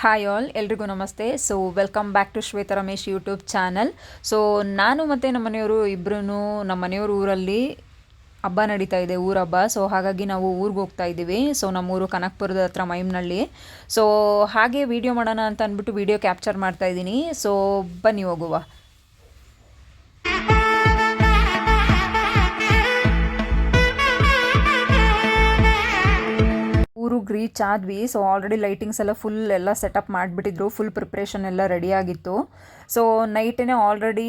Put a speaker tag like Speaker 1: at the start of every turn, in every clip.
Speaker 1: Hi all ಎಲ್ರಿಗೂ ನಮಸ್ತೆ. So welcome back to Shweta Ramesh YouTube channel so ನಾನು ಮತ್ತು ನಮ್ಮ ಮನೆಯವರು ಇಬ್ಬರೂ ನಮ್ಮ ಮನೆಯವ್ರ ಊರಲ್ಲಿ ಹಬ್ಬ ನಡೀತಾ ಇದೆ, ಊರ ಹಬ್ಬ. ಸೊ ಹಾಗಾಗಿ ನಾವು ಊರಿಗೆ ಹೋಗ್ತಾ ಇದ್ದೀವಿ. ಸೊ ನಮ್ಮೂರು ಕನಕ್ಪುರದ ಹತ್ರ ಮೈಮ್ನಳ್ಳಿ. ಸೊ ಹಾಗೆ ವೀಡಿಯೋ ಮಾಡೋಣ ಅಂತ ಅಂದ್ಬಿಟ್ಟು ವೀಡಿಯೋ ಕ್ಯಾಪ್ಚರ್ ಮಾಡ್ತಾ ಇದ್ದೀನಿ. ಸೊ ಬನ್ನಿ ಹೋಗುವ. ಊರಿಗೆ ರೀಚ್ ಆದ್ವಿ. ಸೊ ಆಲ್ರೆಡಿ ಲೈಟಿಂಗ್ಸ್ ಎಲ್ಲ ಫುಲ್ ಎಲ್ಲ ಸೆಟಪ್ ಮಾಡಿಬಿಟ್ಟಿದ್ರು. ಫುಲ್ ಪ್ರಿಪ್ರೇಷನ್ ಎಲ್ಲ ರೆಡಿ ಆಗಿತ್ತು. ಸೊ ನೈಟೇ ಆಲ್ರೆಡಿ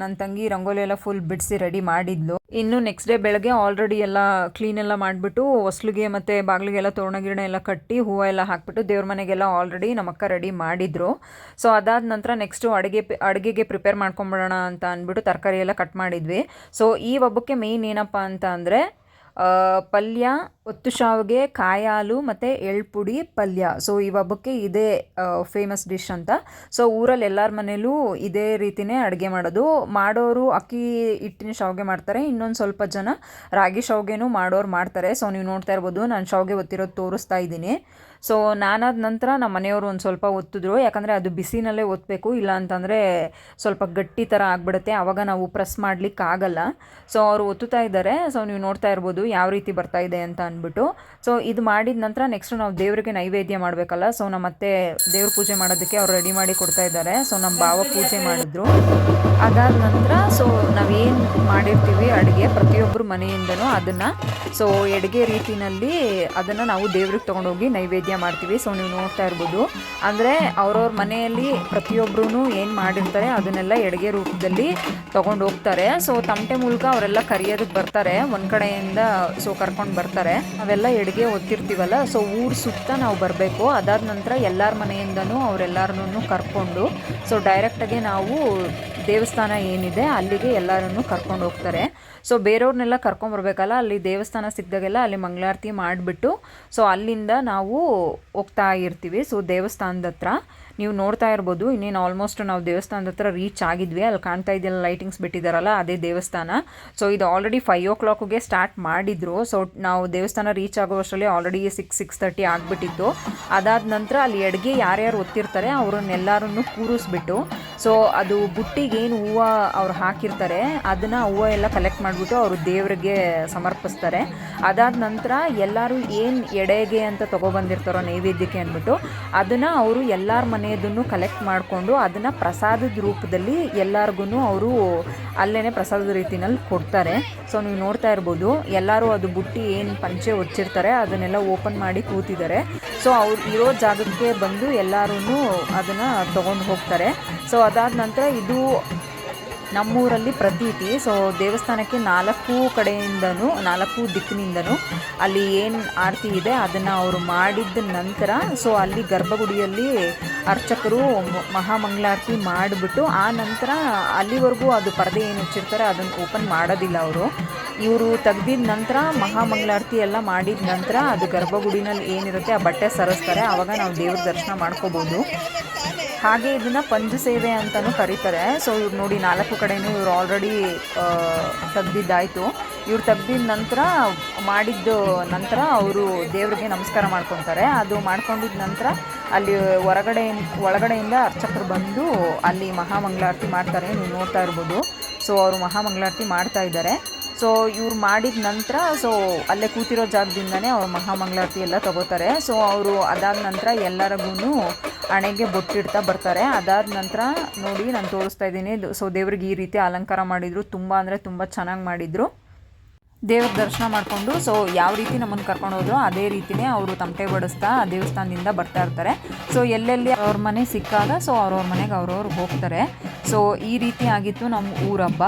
Speaker 1: ನನ್ನ ತಂಗಿ ರಂಗೋಲಿ ಎಲ್ಲ ಫುಲ್ ಬಿಡಿಸಿ ರೆಡಿ ಮಾಡಿದ್ಲು. ಇನ್ನು ನೆಕ್ಸ್ಟ್ ಡೇ ಬೆಳಗ್ಗೆ ಆಲ್ರೆಡಿ ಎಲ್ಲ ಕ್ಲೀನ್ ಎಲ್ಲ ಮಾಡಿಬಿಟ್ಟು ಹೊಸ್ಲಿಗೆ ಮತ್ತು ಬಾಗಿಲಿಗೆಲ್ಲ ತೋರಣ ಗಿರಣ ಎಲ್ಲ ಕಟ್ಟಿ ಹೂವು ಎಲ್ಲ ಹಾಕ್ಬಿಟ್ಟು ದೇವ್ರ ಮನೆಗೆಲ್ಲ ಆಲ್ರೆಡಿ ನಮ್ಮಕ್ಕ ರೆಡಿ ಮಾಡಿದ್ರು. ಸೊ ಅದಾದ ನಂತರ ನೆಕ್ಸ್ಟು ಅಡುಗೆ ಅಡುಗೆಗೆ ಪ್ರಿಪೇರ್ ಮಾಡ್ಕೊಂಬಿಡೋಣ ಅಂತ ಅಂದ್ಬಿಟ್ಟು ತರಕಾರಿ ಎಲ್ಲ ಕಟ್ ಮಾಡಿದ್ವಿ. ಸೊ ಈ ಹಬ್ಬಕ್ಕೆ ಮೇಯ್ನ್ ಏನಪ್ಪ ಅಂತ ಅಂದರೆ ಪಲ್ಯ, ಒತ್ತು ಶಾವಿಗೆ, ಕಾಯಾಲು ಮತ್ತು ಎಳ್ಪುಡಿ ಪಲ್ಯ. ಸೊ ಈ ಹಬ್ಬಕ್ಕೆ ಇದೇ ಫೇಮಸ್ ಡಿಶ್ ಅಂತ. ಸೊ ಊರಲ್ಲಿ ಎಲ್ಲರ ಮನೇಲೂ ಇದೇ ರೀತಿಯೇ ಅಡುಗೆ ಮಾಡೋದು. ಮಾಡೋರು ಅಕ್ಕಿ ಹಿಟ್ಟಿನ ಶಾವಿಗೆ ಮಾಡ್ತಾರೆ. ಇನ್ನೊಂದು ಸ್ವಲ್ಪ ಜನ ರಾಗಿ ಶಾವಿಗೆನೂ ಮಾಡೋರು ಮಾಡ್ತಾರೆ. ಸೊ ನೀವು ನೋಡ್ತಾ ಇರ್ಬೋದು, ನಾನು ಶಾವಿಗೆ ಒತ್ತಿರೋದು ತೋರಿಸ್ತಾ ಇದ್ದೀನಿ. ಸೊ ನಾನಾದ ನಂತರ ನಮ್ಮ ಮನೆಯವರು ಒಂದು ಸ್ವಲ್ಪ ಒತ್ತಿದ್ರು. ಯಾಕಂದರೆ ಅದು ಬಿಸಿನಲ್ಲೇ ಒತ್ತಬೇಕು ಇಲ್ಲ ಅಂತಂದರೆ ಸ್ವಲ್ಪ ಗಟ್ಟಿ ಥರ ಆಗಿಬಿಡುತ್ತೆ. ಆವಾಗ ನಾವು ಪ್ರೆಸ್ ಮಾಡಲಿಕ್ಕೆ ಆಗಲ್ಲ. ಸೊ ಅವರು ಒತ್ತುತ್ತಾ ಇದ್ದಾರೆ. ಸೊ ನೀವು ನೋಡ್ತಾ ಇರ್ಬೋದು ಯಾವ ರೀತಿ ಬರ್ತಾ ಇದೆ ಅಂತ ಅಂದ್ಬಿಟ್ಟು. ಸೊ ಇದು ಮಾಡಿದ ನಂತರ ನೆಕ್ಸ್ಟ್ ನಾವು ದೇವರಿಗೆ ನೈವೇದ್ಯ ಮಾಡಬೇಕಲ್ಲ. ಸೊ ನಮ್ಮ ಅತ್ತೆ ದೇವ್ರ ಪೂಜೆ ಮಾಡೋದಕ್ಕೆ ಅವ್ರು ರೆಡಿ ಮಾಡಿ ಕೊಡ್ತಾ ಇದ್ದಾರೆ. ಸೊ ನಮ್ಮ ಭಾವ ಪೂಜೆ ಮಾಡಿದ್ರು. ಅದಾದ ನಂತರ ಸೊ ನಾವೇನು ಮಾಡಿರ್ತೀವಿ ಅಡುಗೆ ಪ್ರತಿಯೊಬ್ಬರು ಮನೆಯಿಂದನೂ ಅದನ್ನು ಸೊ ಎಡುಗೆ ರೀತಿಯಲ್ಲಿ ಅದನ್ನು ನಾವು ದೇವ್ರಿಗೆ ತೊಗೊಂಡೋಗಿ ನೈವೇದ್ಯ ಮಾಡ್ತೀವಿ. ಸೊ ನೀವು ನೋಡ್ತಾ ಇರ್ಬೋದು. ಅಂದರೆ ಅವ್ರವ್ರ ಮನೆಯಲ್ಲಿ ಪ್ರತಿಯೊಬ್ಬರೂ ಏನು ಮಾಡಿರ್ತಾರೆ ಅದನ್ನೆಲ್ಲ ಎಡುಗೆ ರೂಪದಲ್ಲಿ ತೊಗೊಂಡು ಹೋಗ್ತಾರೆ. ಸೊ ತಮಟೆ ಮೂಲಕ ಅವರೆಲ್ಲ ಕರಿಯೋದಕ್ಕೆ ಬರ್ತಾರೆ. ಒಂದು ಕಡೆಯಿಂದ ಸೊ ಕರ್ಕೊಂಡು ಬರ್ತಾರೆ. ಅವೆಲ್ಲ ಎಡುಗೆ ಒತ್ತಿರ್ತೀವಲ್ಲ ಸೊ ಊರು ಸುತ್ತ ನಾವು ಬರಬೇಕು. ಅದಾದ ನಂತರ ಎಲ್ಲರ ಮನೆಯಿಂದನೂ ಅವರೆಲ್ಲರನ್ನೂ ಕರ್ಕೊಂಡು ಸೊ ಡೈರೆಕ್ಟಾಗಿ ನಾವು ದೇವಸ್ಥಾನ ಏನಿದೆ, ಅಲ್ಲಿಗೆ ಎಲ್ಲರನ್ನು ಕರ್ಕೊಂಡು ಹೋಗ್ತಾರೆ. ಸೊ ಬೇರೆಯವ್ರನ್ನೆಲ್ಲ ಕರ್ಕೊಂಬರ್ಬೇಕಲ್ಲ ಅಲ್ಲಿ ದೇವಸ್ಥಾನ ಸಿಕ್ಕಿದಾಗೆಲ್ಲ ಅಲ್ಲಿ ಮಂಗಳಾರತಿ ಮಾಡಿಬಿಟ್ಟು ಸೊ ಅಲ್ಲಿಂದ ನಾವು ಹೋಗ್ತಾ ಇರ್ತೀವಿ. ಸೊ ದೇವಸ್ಥಾನದ ಹತ್ರ. ನೀವು ನೋಡ್ತಾ ಇರ್ಬೋದು, ಇನ್ನೇನು ಆಲ್ಮೋಸ್ಟ್ ನಾವು ದೇವಸ್ಥಾನದ ಹತ್ರ ರೀಚ್ ಆಗಿದ್ವಿ. ಅಲ್ಲಿ ಕಾಣ್ತಾ ಇದೆಯಲ್ಲ ಲೈಟಿಂಗ್ಸ್ ಬಿಟ್ಟಿದ್ದಾರಲ್ಲ ಅದೇ ದೇವಸ್ಥಾನ. ಸೊ ಇದು ಆಲ್ರೆಡಿ ಫೈವ್ ಓ ಕ್ಲಾಕ್ಗೆ ಸ್ಟಾರ್ಟ್ ಮಾಡಿದ್ರು. ಸೊ ನಾವು ದೇವಸ್ಥಾನ ರೀಚ್ ಆಗೋವಷ್ಟರಲ್ಲಿ ಆಲ್ರೆಡಿ ಸಿಕ್ಸ್ ಸಿಕ್ಸ್ ತರ್ಟಿ ಆಗಿಬಿಟ್ಟಿತ್ತು. ಅದಾದ ನಂತರ ಅಲ್ಲಿ ಅಡುಗೆ ಯಾರ್ಯಾರು ಒತ್ತಿರ್ತಾರೆ, ಅವ್ರನ್ನೆಲ್ಲರನ್ನು ಕೂರಿಸ್ಬಿಟ್ಟು ಸೊ ಅದು ಏನು ಹೂವು ಅವ್ರು ಹಾಕಿರ್ತಾರೆ ಅದನ್ನು ಹೂವು ಎಲ್ಲ ಕಲೆಕ್ಟ್ ಮಾಡಿಬಿಟ್ಟು ಅವರು ದೇವರಿಗೆ ಸಮರ್ಪಿಸ್ತಾರೆ. ಅದಾದ ನಂತರ ಎಲ್ಲರೂ ಏನು ಎಡೆಗೆ ಅಂತ ತೊಗೊಬಂದಿರ್ತಾರೋ ನೈವೇದ್ಯಕ್ಕೆ ಅಂದ್ಬಿಟ್ಟು ಅದನ್ನು ಅವರು ಎಲ್ಲರ ಮನೆಯದನ್ನು ಕಲೆಕ್ಟ್ ಮಾಡಿಕೊಂಡು ಅದನ್ನು ಪ್ರಸಾದದ ರೂಪದಲ್ಲಿ ಎಲ್ಲರಿಗೂ ಅವರು ಅಲ್ಲೇ ಪ್ರಸಾದದ ರೀತಿನಲ್ಲಿ ಕೊಡ್ತಾರೆ. ಸೊ ನೀವು ನೋಡ್ತಾ ಇರ್ಬೋದು, ಎಲ್ಲರೂ ಅದು ಬುಟ್ಟಿ ಏನು ಪಂಚೆ ಒಚ್ಚಿರ್ತಾರೆ, ಅದನ್ನೆಲ್ಲ ಓಪನ್ ಮಾಡಿ ಕೂತಿದ್ದಾರೆ. ಸೊ ಅವ್ರು ಇರೋ ಜಾಗಕ್ಕೆ ಬಂದು ಎಲ್ಲರೂ ಅದನ್ನು ತೊಗೊಂಡು ಹೋಗ್ತಾರೆ. ಸೊ ಅದಾದ ನಂತರ ಇದು ನಮ್ಮೂರಲ್ಲಿ ಪ್ರತೀತಿ. ಸೊ ದೇವಸ್ಥಾನಕ್ಕೆ ನಾಲ್ಕು ಕಡೆಯಿಂದನೂ, ನಾಲ್ಕು ದಿಕ್ಕಿನಿಂದನೂ ಅಲ್ಲಿ ಏನು ಆರತಿ ಇದೆ, ಅದನ್ನು ಅವರು ಮಾಡಿದ ನಂತರ ಸೊ ಅಲ್ಲಿ ಗರ್ಭಗುಡಿಯಲ್ಲಿ ಅರ್ಚಕರು ಮಹಾಮಂಗಳಾರತಿ ಮಾಡಿಬಿಟ್ಟು, ಆ ನಂತರ ಅಲ್ಲಿವರೆಗೂ ಅದು ಪರದೆ ಏನು ಹಚ್ಚಿರ್ತಾರೆ, ಅದನ್ನು ಓಪನ್ ಮಾಡೋದಿಲ್ಲ ಅವರು. ಇವರು ತೆಗ್ದಿದ ನಂತರ, ಮಹಾಮಂಗಳಾರತಿ ಎಲ್ಲ ಮಾಡಿದ ನಂತರ, ಅದು ಗರ್ಭಗುಡಿನಲ್ಲಿ ಏನಿರುತ್ತೆ, ಆ ಬಟ್ಟೆ ಸರಿಸ್ತಾರೆ. ಆವಾಗ ನಾವು ದೇವ್ರ ದರ್ಶನ ಮಾಡ್ಕೋಬೋದು. ಹಾಗೆ ಇದನ್ನು ಪಂಜು ಸೇವೆ ಅಂತಲೂ ಕರೀತಾರೆ. ಸೊ ಇವ್ರು ನೋಡಿ ನಾಲ್ಕು ಕಡೆಯೂ ಇವ್ರು ಆಲ್ರೆಡಿ ತೆಗ್ದಿದ್ದಾಯಿತು. ಇವ್ರು ತೆಗ್ದಿದ ನಂತರ ಮಾಡಿದ್ದು ನಂತರ ಅವರು ದೇವರಿಗೆ ನಮಸ್ಕಾರ ಮಾಡ್ಕೊತಾರೆ. ಅದು ಮಾಡ್ಕೊಂಡಿದ್ದ ನಂತರ ಅಲ್ಲಿ ಹೊರಗಡೆ, ಒಳಗಡೆಯಿಂದ ಅರ್ಚಕರು ಬಂದು ಅಲ್ಲಿ ಮಹಾಮಂಗಳಾರತಿ ಮಾಡ್ತಾರೆ. ನೀವು ನೋಡ್ತಾ ಇರ್ಬೋದು. ಸೊ ಅವರು ಮಹಾಮಂಗಳಾರತಿ ಮಾಡ್ತಾ ಇದ್ದಾರೆ. ಸೊ ಇವ್ರು ಮಾಡಿದ ನಂತರ ಸೊ ಅಲ್ಲೇ ಕೂತಿರೋ ಜಾಗದಿಂದನೇ ಅವ್ರು ಮಹಾಮಂಗಳಾರತಿ ಎಲ್ಲ ತಗೋತಾರೆ. ಸೊ ಅವರು ಅದಾದ ನಂತರ ಎಲ್ಲರಿಗೂ ಹಣೆಗೆ ಬೊಟ್ಟಿಡ್ತಾ ಬರ್ತಾರೆ. ಅದಾದ ನಂತರ ನೋಡಿ ನಾನು ತೋರಿಸ್ತಾ ಇದ್ದೀನಿ. ಸೊ ದೇವ್ರಿಗೆ ಈ ರೀತಿ ಅಲಂಕಾರ ಮಾಡಿದರು. ತುಂಬ ಅಂದರೆ ತುಂಬ ಚೆನ್ನಾಗಿ ಮಾಡಿದರು. ದೇವ್ರ ದರ್ಶನ ಮಾಡಿಕೊಂಡು ಸೊ ಯಾವ ರೀತಿ ನಮ್ಮನ್ನು ಕರ್ಕೊಂಡು ಹೋದ್ರು ಅದೇ ರೀತಿಯೇ ಅವರು ತಮಟೆ ಬಡಿಸ್ತಾ ದೇವಸ್ಥಾನದಿಂದ ಬರ್ತಾ ಇರ್ತಾರೆ. ಸೊ ಎಲ್ಲೆಲ್ಲಿ ಅವ್ರ ಮನೆ ಸಿಕ್ಕಾಗ ಸೊ ಅವ್ರವ್ರ ಮನೆಗೆ ಅವ್ರವ್ರು ಹೋಗ್ತಾರೆ. ಸೊ ಈ ರೀತಿ ಆಗಿತ್ತು ನಮ್ಮ ಊರಬ್ಬ.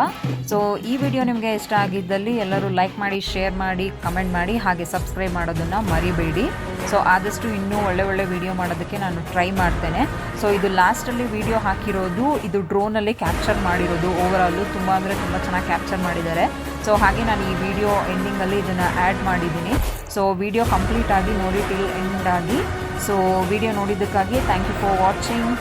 Speaker 1: ಸೊ ಈ ವಿಡಿಯೋ ನಿಮಗೆ ಇಷ್ಟ ಆಗಿದ್ದಲ್ಲಿ ಎಲ್ಲರೂ ಲೈಕ್ ಮಾಡಿ ಶೇರ್ ಮಾಡಿ ಕಮೆಂಟ್ ಮಾಡಿ, ಹಾಗೆ ಸಬ್ಸ್ಕ್ರೈಬ್ ಮಾಡೋದನ್ನು ಮರಿಬೇಡಿ. ಸೊ ಆದಷ್ಟು ಇನ್ನೂ ಒಳ್ಳೆ ಒಳ್ಳೆ ವಿಡಿಯೋ ಮಾಡೋದಕ್ಕೆ ನಾನು ಟ್ರೈ ಮಾಡ್ತೇನೆ. ಸೊ ಇದು ಲಾಸ್ಟಲ್ಲಿ ವಿಡಿಯೋ ಹಾಕಿರೋದು, ಇದು ಡ್ರೋನಲ್ಲಿ ಕ್ಯಾಪ್ಚರ್ ಮಾಡಿರೋದು. ಓವರಾಲು ತುಂಬ ಅಂದರೆ ತುಂಬ ಚೆನ್ನಾಗಿ ಕ್ಯಾಪ್ಚರ್ ಮಾಡಿದ್ದಾರೆ. ಸೊ ಹಾಗೆ ನಾನು ಈ ವಿಡಿಯೋ ಎಂಡಿಂಗಲ್ಲಿ ಇದನ್ನು ಆ್ಯಡ್ ಮಾಡಿದ್ದೀನಿ. ಸೊ ವಿಡಿಯೋ ಕಂಪ್ಲೀಟ್ ಆಗಿ ನೋಡಿ ಟಿಲ್ ಎಂಡ್ ಆಗಿ. ಸೊ ವಿಡಿಯೋ ನೋಡಿದ್ದಕ್ಕಾಗಿ ಥ್ಯಾಂಕ್ ಯು ಫಾರ್ ವಾಚಿಂಗ್